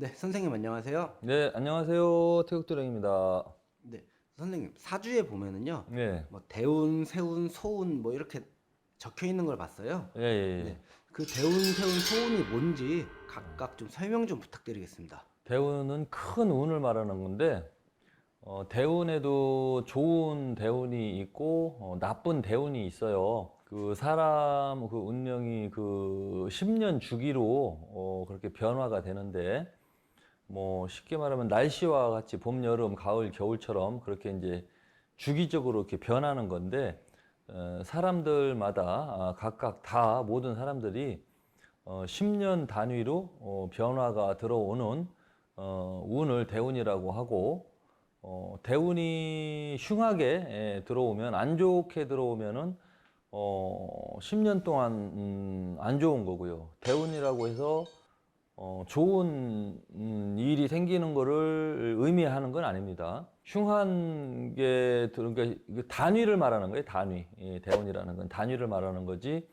네, 선생님 안녕하세요. 네, 안녕하세요. 태국도령입니다. 네, 선생님 사주에 보면은요, 네. 뭐 대운, 세운, 소운 뭐 이렇게 적혀 있는 걸 봤어요. 예, 예, 예. 네, 그 대운, 세운, 소운이 뭔지 각각 좀 설명 좀 부탁드리겠습니다. 대운은 큰 운을 말하는 건데, 어, 대운에도 좋은 대운이 있고, 어, 나쁜 대운이 있어요. 그 사람 그 운명이 그 10년 주기로 어, 그렇게 변화가 되는데, 뭐 쉽게 말하면 날씨와 같이 봄, 여름, 가을, 겨울처럼 그렇게 이제 주기적으로 이렇게 변하는 건데 어, 사람들마다 아, 각각 다 모든 사람들이 어, 10년 단위로 어, 변화가 들어오는 어, 운을 대운이라고 하고 어, 대운이 흉하게 에, 들어오면 안 좋게 들어오면은 어, 10년 동안 음, 안 좋은 거고요. 대운이라고 해서 어, 좋은 음, 일이 생기는 거를 의미하는 건 아닙니다. 흉한 게 들- 그러니까 단위를 말하는 거예요. 단위. 예, 대운이라는 건 단위를 말하는 거지.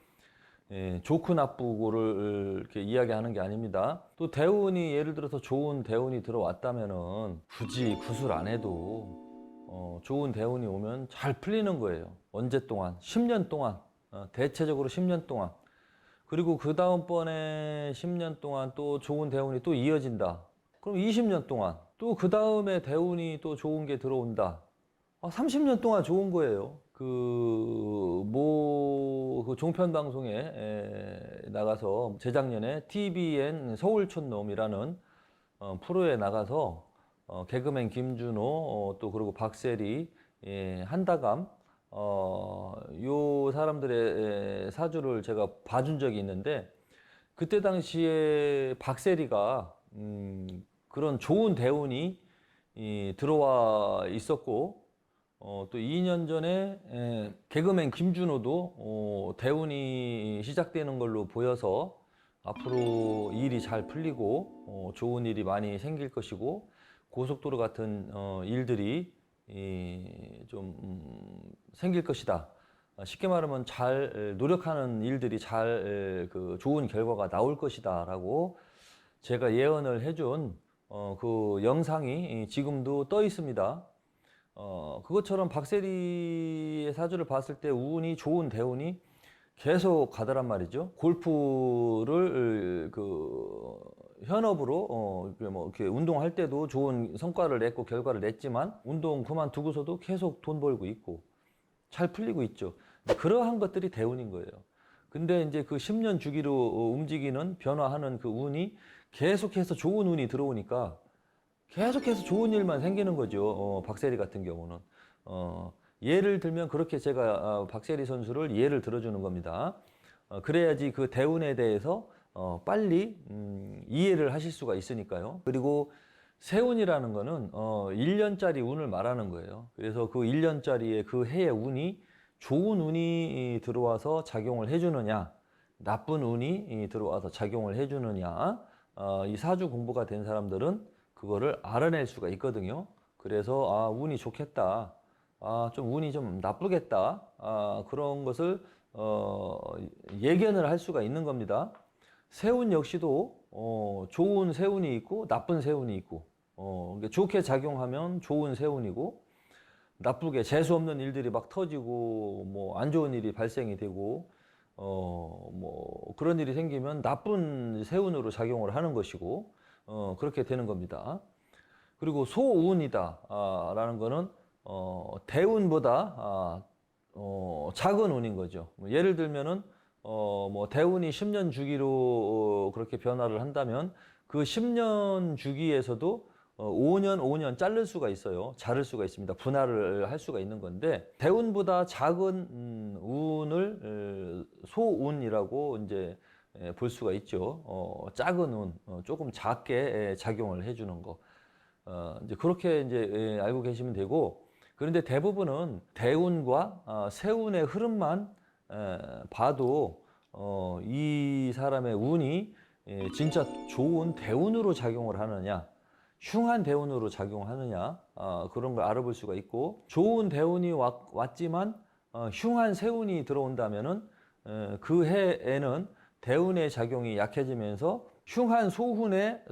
예, 좋고 나쁘고를 이렇게 이야기하는 게 아닙니다. 또 대운이 예를 들어서 좋은 대운이 들어왔다면은 굳이 구술 안 해도 어, 좋은 대운이 오면 잘 풀리는 거예요. 언제 동안? 10년 동안. 어, 대체적으로 10년 동안. 그리고 그 다음번에 10년 동안 또 좋은 대운이 또 이어진다. 그럼 20년 동안 또 그 다음에 대운이 또 좋은 게 들어온다. 아, 30년 동안 좋은 거예요. 그, 뭐, 그 종편 방송에 에, 나가서 재작년에 TVN 서울촌놈이라는 어, 프로에 나가서 어, 개그맨 김준호 어, 또 그리고 박세리 예, 한다감 어, 요 사람들의 에, 사주를 제가 봐준 적이 있는데 그때 당시에 박세리가 음, 그런 좋은 대운이 이, 들어와 있었고 어, 또 2년 전에 에, 개그맨 김준호도 어, 대운이 시작되는 걸로 보여서 앞으로 일이 잘 풀리고 어, 좋은 일이 많이 생길 것이고 고속도로 같은 어, 일들이 이, 좀 음, 생길 것이다. 어, 쉽게 말하면 잘 에, 노력하는 일들이 잘 에, 그 좋은 결과가 나올 것이다라고 제가 예언을 해준 어, 그 영상이 지금도 떠 있습니다. 어, 그것처럼 박세리의 사주를 봤을 때 운이 좋은 대운이 계속 가더란 말이죠. 골프를 그 현업으로 어, 뭐 이렇게 운동할 때도 좋은 성과를 냈고 결과를 냈지만 운동 그만두고서도 계속 돈 벌고 있고 잘 풀리고 있죠. 그러한 것들이 대운인 거예요. 근데 이제 그 10년 주기로 어, 움직이는 변화하는 그 운이 계속해서 좋은 운이 들어오니까 계속해서 좋은 일만 생기는 거죠. 어, 박세리 같은 경우는. 어, 예를 들면 그렇게 제가 어, 박세리 선수를 예를 들어주는 겁니다. 어, 그래야지 그 대운에 대해서 어, 빨리 음, 이해를 하실 수가 있으니까요. 그리고 세운이라는 거는 어, 1년짜리 운을 말하는 거예요. 그래서 그 1년짜리의 그 해의 운이 좋은 운이 들어와서 작용을 해주느냐, 나쁜 운이 들어와서 작용을 해주느냐, 어, 이 사주 공부가 된 사람들은 그거를 알아낼 수가 있거든요. 그래서 아 운이 좋겠다, 아 좀 운이 좀 나쁘겠다, 아 그런 것을 어, 예견을 할 수가 있는 겁니다. 세운 역시도 어, 좋은 세운이 있고 나쁜 세운이 있고 어, 그러니까 좋게 작용하면 좋은 세운이고 나쁘게 재수 없는 일들이 막 터지고 뭐 안 좋은 일이 발생이 되고 어 뭐 그런 일이 생기면 나쁜 세운으로 작용을 하는 것이고 어 그렇게 되는 겁니다. 그리고 소운이다라는 거는 어 대운보다 아, 어 작은 운인 거죠. 뭐 예를 들면은 어 뭐 대운이 10년 주기로 어, 그렇게 변화를 한다면 그 10년 주기에서도 어, 5년, 5년 자를 수가 있어요. 자를 수가 있습니다. 분할을 할 수가 있는 건데, 대운보다 작은, 음, 운을, 어, 소운이라고 이제, 에, 볼 수가 있죠. 어, 작은 운, 어, 조금 작게 에, 작용을 해주는 거. 어, 이제 그렇게 이제 에, 알고 계시면 되고, 그런데 대부분은 대운과 어, 세운의 흐름만 에, 봐도, 어, 이 사람의 운이 에, 진짜 좋은 대운으로 작용을 하느냐, 흉한 대운으로 작용하느냐 어, 그런 걸 알아볼 수가 있고 좋은 대운이 왔, 왔지만 어, 흉한 세운이 들어온다면은 에, 그 해에는 대운의 작용이 약해지면서 흉한 소운의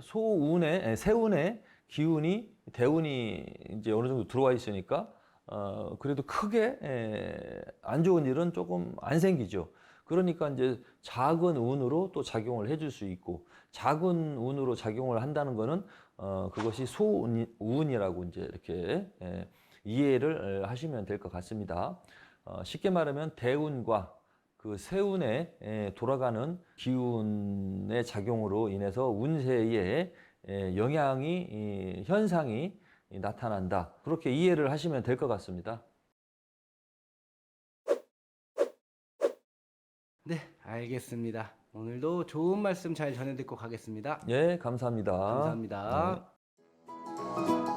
에, 세운의 기운이 대운이 이제 어느 정도 들어와 있으니까 어, 그래도 크게 에, 안 좋은 일은 조금 안 생기죠. 그러니까 이제 작은 운으로 또 작용을 해줄 수 있고 작은 운으로 작용을 한다는 거는 어, 그것이 소운이라고 이제 이렇게 에, 이해를 하시면 될 것 같습니다. 어, 쉽게 말하면 대운과 그 세운에 에, 돌아가는 기운의 작용으로 인해서 운세에 에, 영향이 이, 현상이 이, 나타난다. 그렇게 이해를 하시면 될 것 같습니다. 네, 알겠습니다. 오늘도 좋은 말씀 잘 전해 듣고 가겠습니다. 예, 감사합니다. 감사합니다. 네.